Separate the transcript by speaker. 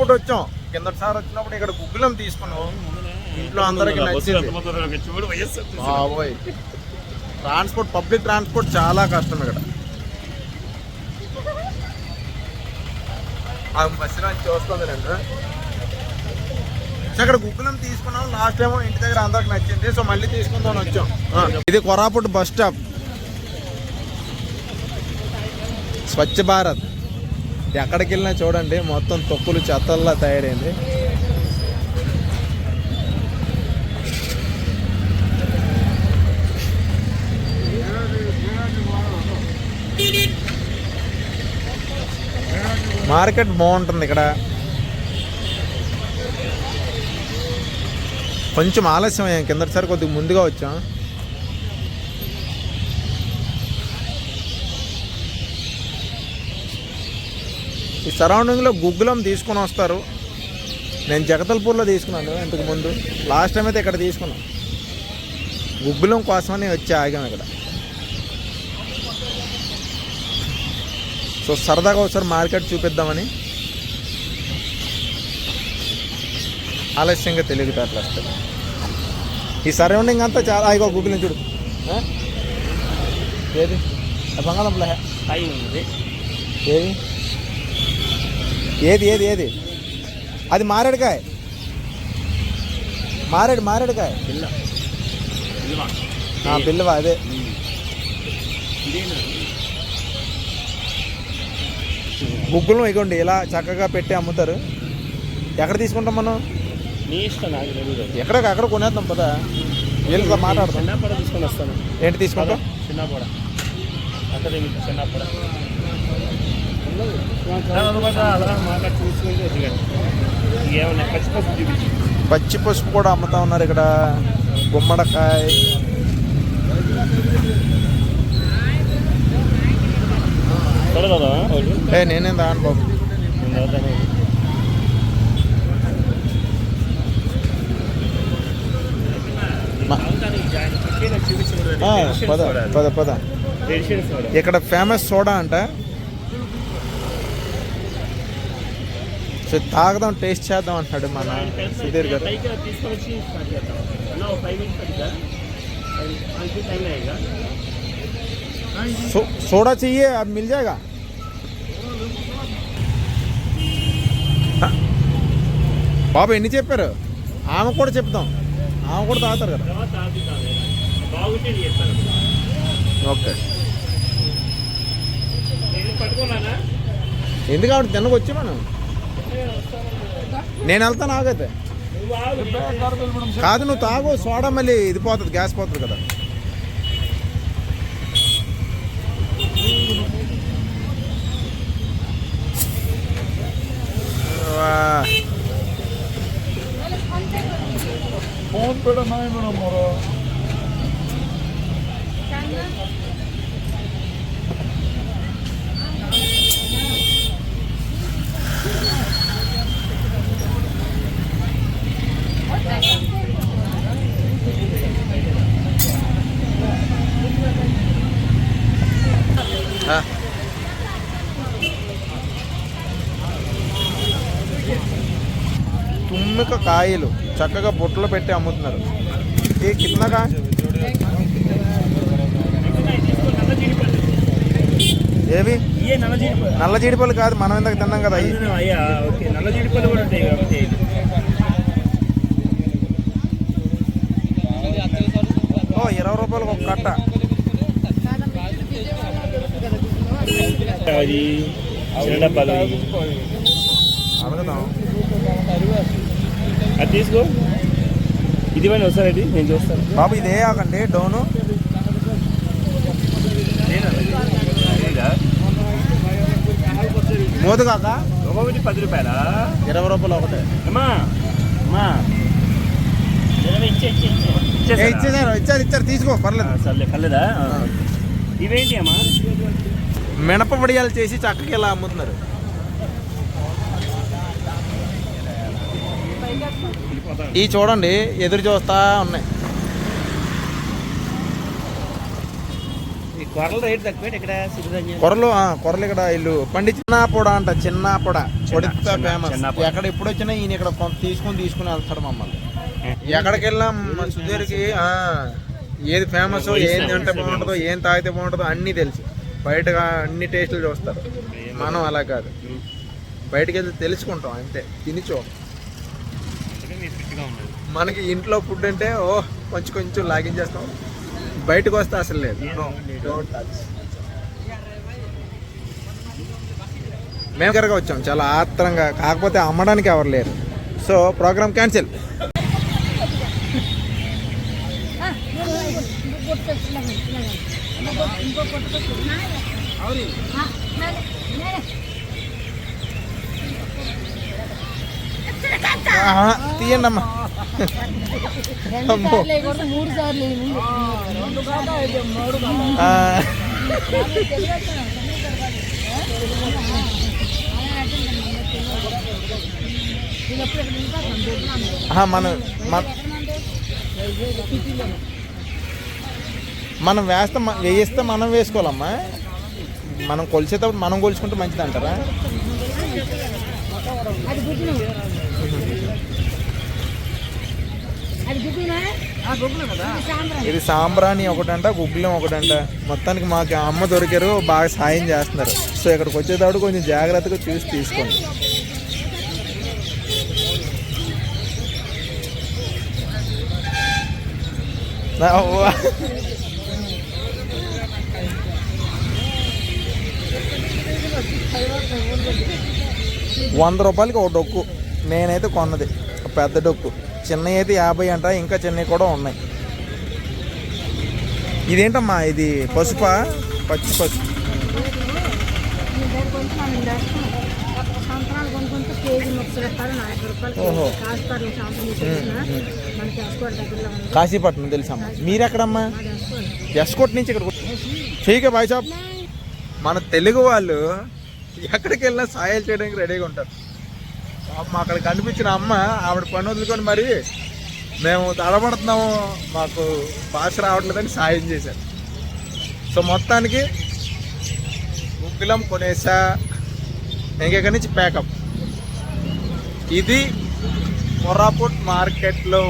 Speaker 1: కోరాపుట్ వచ్చాం. కిందటిసారి వచ్చినప్పుడు ఇక్కడ గుగ్గులం తీసుకున్నాం. ఇంట్లో అందరికి నచ్చింది. బాబోయ్. ట్రాన్స్పోర్ట్ పబ్లిక్ ట్రాన్స్పోర్ట్ చాలా కష్టం ఇక్కడ. ఆ బస్సు నుంచి చూస్తుంది రెండు. ఇక్కడ గుగ్గులం తీసుకున్నాం. లాస్ట్ టైం ఇంటి దగ్గర అందరికి నచ్చింది. సో మళ్ళీ తీసుకుందాం వచ్చాం. ఇది కొరాపుట్ బస్ స్టాప్. స్వచ్ఛ భారత్. ఎక్కడికి వెళ్ళినా చూడండి మొత్తం తొక్కులు చెత్తల్లా తయారైంది. మార్కెట్ బాగుంటుంది ఇక్కడ. కొంచెం ఆలస్యం అయ్యాం కిందటిసారి కొద్దిగా ముందుగా వచ్చాం. ఈ సరౌండింగ్లో గుగ్గులం తీసుకొని వస్తారు. నేను జగదల్పూర్లో తీసుకున్నాను ఇంతకు ముందు. లాస్ట్ టైం అయితే ఇక్కడ తీసుకున్నాను. గుగ్గులం కోసమని వచ్చి ఆగాం ఇక్కడ. సో సరదాగా ఒకసారి మార్కెట్ చూపిద్దామని ఆలస్యంగా తెలియదు వస్తుంది ఈ సరౌండింగ్ అంతా చాలా ఇగో గుగ్గులం చూడు? ఏది?
Speaker 2: ఉంది.
Speaker 1: ఏది? ఏది ఏది ఏది? అది మారేడుకాయ. మారేడు మారేడుకాయ.
Speaker 2: పిల్ల పిల్లవా
Speaker 1: అదే. గుగ్గులం ఇగోండి ఇలా చక్కగా పెట్టి అమ్ముతారు. ఎక్కడ తీసుకుంటాం మనం? ఎక్కడ అక్కడ కొనేద్దాం పదా? వీళ్ళతో
Speaker 2: తీసుకొని వస్తాను.
Speaker 1: ఏంటి తీసుకుంటాం?
Speaker 2: చిన్నపడ. అక్కడ చిన్నపడ.
Speaker 1: పచ్చి పసుపు కూడా అమ్ముతా ఉన్నారు ఇక్కడ. గుమ్మడికాయ. ఏ నేనేం దాని బాబు. పద పద పద. ఇక్కడ ఫేమస్ సోడా అంట. సో తాగదాం టేస్ట్ చేద్దాం అంటున్నాడు మన సుధీర్ గారు
Speaker 2: తీసుకొచ్చి స్టార్ట్ చేద్దాం అన్న ఒక ఫైవ్ మినిట్స్ పడుతుందా ఫైవ్ టైం అయ్యేగా
Speaker 1: సో सोडा चाहिए अब मिल जाएगा బాబు ఎన్ని చెప్పారు ఆమె కూడా చెప్తాం ఆమె కూడా తాగుతారు కదా
Speaker 2: తర్వాత ఆపుతాను బాగుంటే నేను చెప్తాను
Speaker 1: ఓకే
Speaker 2: నేను పట్టుకోవాలనా
Speaker 1: ఎందుకు ఆవిడ తిన్నకు వచ్చి మనం నేను వెళ్తాను ఆగైతే కాదు నువ్వు తాగు సోడా మళ్ళీ ఇది పోతుంది గ్యాస్ పోతుంది కదా.
Speaker 3: ఫోన్ పేడ
Speaker 1: మేడం మరో. కాయలు చక్కగా బుట్టలో పెట్టి అమ్ముతున్నారు. ఏ కిందగా ఏవి?
Speaker 2: ఇయే నల్ల జీడిపల్లి
Speaker 1: కాదు మనం ఇందాక తిన్నాం కదా
Speaker 2: నల్ల కూడా ఉంటాయి
Speaker 1: ఓ ఇరవై రూపాయలకు ఒక కట్ట.
Speaker 2: అది చిన్న డబ్బాలు
Speaker 1: అడుగుదాం
Speaker 2: అది తీసుకో. ఇది పైన వస్తారండి నేను చూస్తాను.
Speaker 1: బాబు ఇదే ఆకండి డౌను. మోదు కాక?
Speaker 2: ఒక్కొక్కటి పది రూపాయలా?
Speaker 1: ఇరవై రూపాయలు ఒకటే.
Speaker 2: అమ్మా అమ్మా.
Speaker 1: ఏ,
Speaker 2: ఇచ్చేసారా?
Speaker 1: ఇచ్చారు ఇచ్చారు తీసుకో పర్లేదు.
Speaker 2: సర్లే పర్లేదా. ఇవేంటి అమ్మా?
Speaker 1: మినప వడియాలు చేసి చక్కగా ఇలా అమ్ముతున్నారు. ఈ చూడండి ఎదురు చూస్తా ఉన్నాయి.
Speaker 2: కొరల
Speaker 1: కొరలు ఇక్కడ ఇల్లు. పండి చిన్న పొడ అంట చిన్న పొడ. పొడిత ఫేమస్. ఎక్కడ ఎప్పుడు వచ్చినా ఈయన ఇక్కడ కొంత తీసుకొని తీసుకుని వెళ్తాడు మమ్మల్ని. ఎక్కడికి వెళ్ళినా మా సుధీర్కి ఆ, ఏది ఫేమస్ ఏం తింటే బాగుంటుందో ఏం తాగితే బాగుంటుందో అన్నీ తెలుసు. బయటగా అన్ని టేస్టులు చూస్తారు. మనం అలా కాదు. బయటకు వెళ్తే తెలుసుకుంటాం అంతే. తిని చూ
Speaker 2: ఉన్నది
Speaker 1: మనకి ఇంట్లో ఫుడ్ అంటే ఓ కొంచెం కొంచెం లాగించేస్తాం బయటకు వస్తే అసలు లేదు. మేము దగ్గరగా వచ్చాం చాలా ఆత్రంగా కాకపోతే అమ్మడానికి ఎవరు లేరు సో ప్రోగ్రామ్ క్యాన్సిల్ తీయండి అమ్మా ఆహా, మనం మన- మనం వేస్తే వేయిస్తే మనం వేసుకోవాలమ్మా. మనం కొలిసేటప్పుడు మనం కొలుచుకుంటే మంచిది అంటారా
Speaker 3: అది గుడ్లు అది గుడ్లునా సాంబ్రాణి
Speaker 1: ఇది సాంబ్రాణి. ఒకటంట గుగ్గులం ఒకటంట. మొత్తానికి మాకు అమ్మ దొరికారు బాగా సాయం చేస్తున్నారు. సో ఇక్కడికి వచ్చేటప్పుడు కొంచెం జాగ్రత్తగా చూసి తీసుకోండి. వంద రూపాయలకి ఒక డొక్కు. నేనైతే కొన్నది పెద్ద డొక్కు. చిన్నవి అయితే యాభై అంట ఇంకా చిన్నవి కూడా ఉన్నాయి. ఇదేంటమ్మా ఇది పసుపా? పచ్చి పసుపు కాశీపట్నం తెలుసమ్మా. మీరెక్కడమ్మా?
Speaker 3: అది వేసుకోండి
Speaker 1: ఎస్కోట్ నుంచి ఇక్కడ ఠీకే బాయ్ సాబ్ మన తెలుగు వాళ్ళు ఎక్కడికి వెళ్ళినా సాయాలు చేయడానికి రెడీగా ఉంటారు. పాపం అక్కడ కనిపించిన అమ్మ ఆవిడ పని వదులుకొని మరి మేము తడబడుతున్నాము. మాకు భాష రావట్లేదని సాయం చేశారు. సో మొత్తానికి గుగ్గిలం కొనేసా. ఇంకెక్కడి నుంచి ప్యాకప్ ఇది కొరాపుట్ మార్కెట్లో.